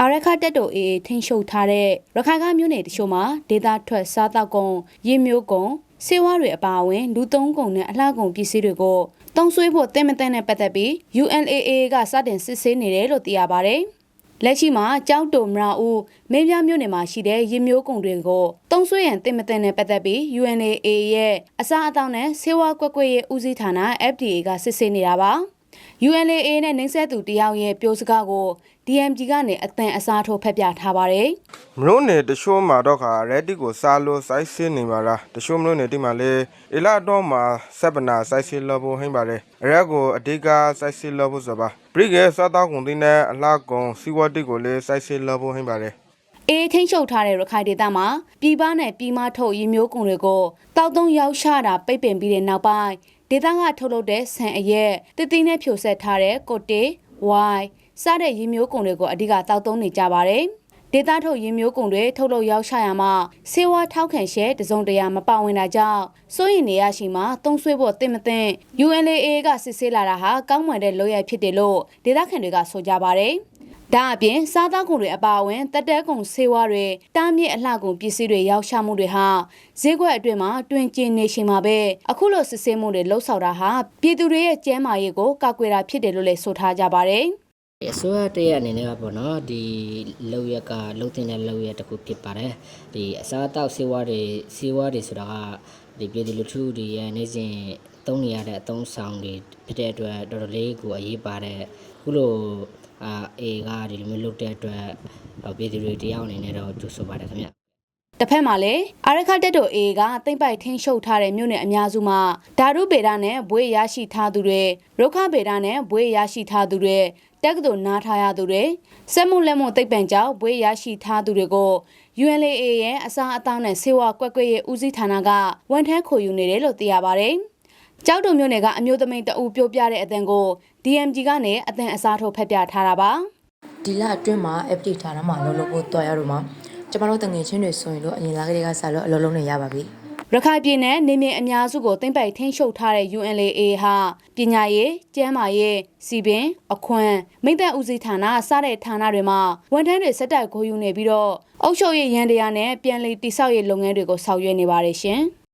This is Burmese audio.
အာရခတက်တိုအေထိန်ရှုပ်ထားတဲ့ရခိုင်ကမြို့နယ်တချို့မှာဒေသထွက်စားတောက်ကုန်ရင်းမျိုးကုန်စေဝါတွေအပါအဝင်လူသုံးကုန်နဲ့အလှကုန်ပစ္စည်းတွေကိုတုံးဆွေးဖို့တင်မတဲ့နဲ့ပတ်သက်ပြီး UNAA ကစတင်စစ်ဆေးနေတယ်လို့သိရပါဗျ။လက်ရှိမှာကြောက်တုံမရာဦးမင်းပြမြို့နယ်မှာရှိတဲ့ရင်းမျိုးကုန်တွေကိုတုံးဆွေးရန်တင်မတဲ့နဲ့ပတ်သက်ပြီး UNAA ရဲ့အစားအသောက်နဲ့ဆေးဝါးကွက်ကွက်ရဲ့ဦးစီးဌာန FDA ကစစ်ဆေးနေတာပါ။ UNAA နဲ့နှိမ့်ဆက်သူတယောက်ရဲ့ပြောစကားကို DMG ကနေအသံအစားထိုးဖက်ပြထားပါတယ်မလို့နေတချို့မှာတော့ခါရက်တီကိုစားလို့စိုက်စင်းနေပါလားတချို့မလို့နေတိမှာလေအလာတော့မှာစက်ပနာစိုက်စင်းလို့ဟင်းပါလေအရက်ကိုအဓိကစိုက်စင်းလို့ဆိုပါပရိကေစားတော့ကုန်တင်းနဲ့အလားကုန်စီဝတ်တီကိုလေစိုက်စင်းလို့ဟင်းပါလေ။အေးထိန်ချုပ်ထားတဲ့ရခိုင်ဒေသမှာပြည်ပနဲ့ပြည်မထုတ်ရည်မျိုးကုန်တွေကိုတောက်သုံးရောက်ရှာတာပိတ်ပင်ပြီးတဲ့နောက်ပိုင်း ဒေသကထုတ်လုပ်တဲ့ဆန်အရက်တတိနဲ့ဖြိုဆက်ထားတဲ့ကိုတေဝိုင်စတဲ့ရည်မျိုးကုန်တွေကိုအဓိကတောက်သုံးနေကြပါတယ်။ဒေသထုတ်ရင်းမျိုးကုန်တွေထုတ်လုပ်ရောက်ရှာရမှာစေဝါထောက်ခံရှဲတစုံတရာမပါဝင်တာကြောင့်စိုးရင်နေရရှိမှာတုံးဆွေးဖို့တင့်မတင် UNLA ကစစ်ဆေးလာတာဟာကောင်းမွန်တဲ့လုပ်ရဖြစ်တယ်လို့ဒေသခံတွေကဆိုကြပါတယ်။ ဒါအပြင်စားသောက်ကုန်တွေအပါအဝင်တက်တဲကုန်ဆေးဝါးတွေတားမြစ်အလှကုန်ပစ္စည်းတွေရောက်ရှာမှုတွေဟာဈေးကွက်အတွင်းမှာတွင်ကျင်နေရှင်မှာပဲအခုလိုစစ်ဆေးမှုတွေလှုပ်ဆောင်တာဟာပြည်သူတွေရဲ့ကျန်းမာရေးကိုကာကွယ်တာဖြစ်တယ်လို့လည်းဆိုထားကြပါတယ်။ အစိုးရတရက်အနေနဲ့ကပေါ့နော်ဒီလောက်ရက်ကလုံတင်တဲ့လောက်ရက်တစ်ခုဖြစ်ပါတယ်ဒီအစားအသောက်ဆေးဝါးတွေဆေးဝါးတွေဆိုတာကဒီပြည်သူလူထုတွေရဲ့နေ့စဉ်သုံးနေရတဲ့အသုံးဆောင်တွေဖြစ်တဲ့အတွက်တော်တော်လေးကိုအရေးပါတဲ့ခုလိုအာအေကဒီလိုမျိုးလုပ်တဲ့အတွက်ပြည်သူတွေတယောက်အနေနဲ့တော့ကြိုဆိုပါတယ်ခင်ဗျတစ်ဖက်မှာလည်းအာရခတက်တိုအေကတိမ့်ပိုက်ထင်းရှုပ်ထားတဲ့မြို့နယ်အများစုမှာဓာတုဗေဒနဲ့ဘွေရရှိထားသူတွေရုခဗေဒနဲ့ဘွေရရှိထားသူတွေ တက္ကသိုလ်နားထားရသူတွေစက်မှုလက်မှုသိပ္ပံကျောင်းဘွေရရှိထားသူတွေကို UNLA ရဲ့အစားအသောက်နဲ့ဆေးဝါးကွက်ကွက်ရဲ့ဦးစီးဌာနကဝန်ထမ်းခေါ်ယူနေတယ်လို့သိရပါတယ်။ကျောက်တုံမြို့နယ်ကအမျိုးသမီးတအူပြောပြတဲ့အတန်ကို DMG ကနေအတန်အစားထိုးဖက်ပြထားတာပါ။ဒီလအတွင်းမှာ FD ဌာနမှာအလုပ်လုပ်ဖို့တွားရတော့မှာကျမတို့တငယ်ချင်းတွေဆိုရင်တော့အရင်လာကလေးကစလို့အလုပ်လုပ်နေရပါပြီ ရခိုင်ပြည်နယ်နေမြေအများစုကိုသိမ့်ပိုက်ထိန်းချုပ်ထားတဲ့ UNLA ဟာပညာရေး၊ကျန်းမာရေး၊စီပင်၊အခွန်၊မိသက်ဦးစီးဌာနစတဲ့ဌာနတွေမှာဝန်ထမ်းတွေစက်တိုက်ခိုးယူနေပြီးတော့အုပ်ချုပ်ရေးရန်တရားနဲ့ပြန်လည်တိစောက်ရေးလုပ်ငန်းတွေကိုဆောင်ရွက်နေပါတယ်ရှင်။